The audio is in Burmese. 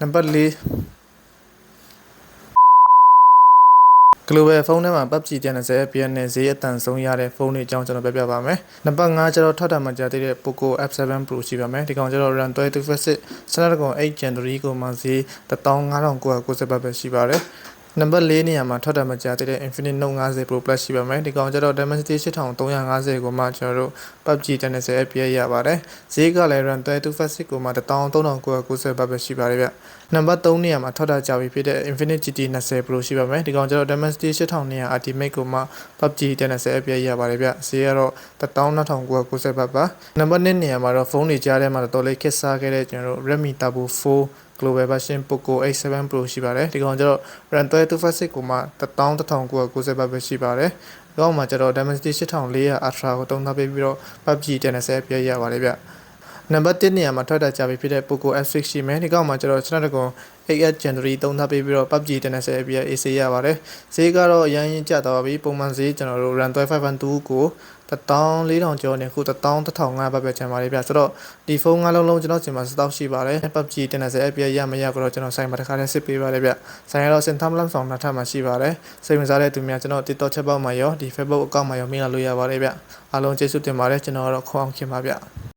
နံပါတ်4 Global ဖုန်းထဲမှာ PUBG 10 FPS နဲ့ဈေးအတန်ဆုံးရတဲ့ဖုန်းတွေအကြောင်းကျွန်တော်ပြပြပါမယ်။နံပါတ်5ကျတော့ထပ်တာမှကြာသေးတဲ့ Poco F7 Pro ရှိပါမယ်။ဒီကောင်ကျတော့ RAM 3256 Snapdragon 8 Gen 3ကိုမှဈေး15990ပဲရှိပါတယ်။ နံပါတ်၄နေရာမှာထွက်တာမကြသေးတဲ့ Infinix Note 50 Pro Plus ရှိပါမယ်ဒီကောင်ကျတော့ Dimensity 8350ကိုမှကျွန်တော်တို့ PUBG 10 FPS ရပါတယ်ဈေးကလည်း RAM 3256ကိုမှ13990ပဲရှိပါတယ်ဗျနံပါတ်3နေရာမှာထွက်တာကြပြီဖြစ်တဲ့ Infinix GT 20 Pro ရှိပါမယ်ဒီကောင်ကျတော့ Dimensity 8200 Ultimate ကိုမှ PUBG 10 FPS ရပါတယ်ဗျဈေးကတော့12990ပါပါနံပါတ်2နေရာမှာတော့ဖုန်းတွေကြားထဲမှာတော်တော်လေးခက်စားခဲ့တဲ့ကျွန်တော်တို့ Redmi Turbo 4 Global version Poco A7 Pro ရှိပါတယ်ဒီကောင်ကျတော့ RAM 3256ကိုမှ11990ပဲရှိပါတယ်ဒီကောင်မှာကျတော့ Dimensity 8400 Ultra ကိုတုံးထားပေးပြီးတော့ PUBG 10ပြရပါတယ်ဗျ နံပါတ်1နေရာမှာထွက်တာကြပြီဖြစ်တဲ့ Poco F6 ရှိမယ်ဒီကောင်မှာကျတော့ Snapdragon 8 Gen 3တုံးထားပေးပြီးတော့ PUBG 10ပြ AC ရပါတယ်ဈေးကတော့အရင်ရင်ကျသွားပြီပုံမှန်ဈေးကျွန်တော်တို့ RAM 512ကို14000ကျော်နေခု11500ပဲပဲကျန်ပါလိမ့်ဗျဆိုတော့ဒီဖုန်းငါးလုံးလုံးကျွန်တော်ချိန်မှာစတောက်ရှိပါတယ် PUBG 10 FPS ရမရကတော့ကျွန်တော်ဆိုင်မှာတစ်ခါတည်းစစ်ပေးပါတယ်ဗျဆိုင်ရတော့စင်သမ်လမ်ဆောင်နှစ်ထပ်မှာရှိပါတယ်စိတ်ဝင်စားတဲ့သူများကျွန်တော် TikTok ချက်ပေါက်မှာရောဒီ Facebook အကောင့်မှာရောမိလာလို့ရပါတယ်ဗျအားလုံးကျေးဇူးတင်ပါတယ်ကျွန်တော်ကတော့ခေါင်းအောင်ခင်ပါဗျ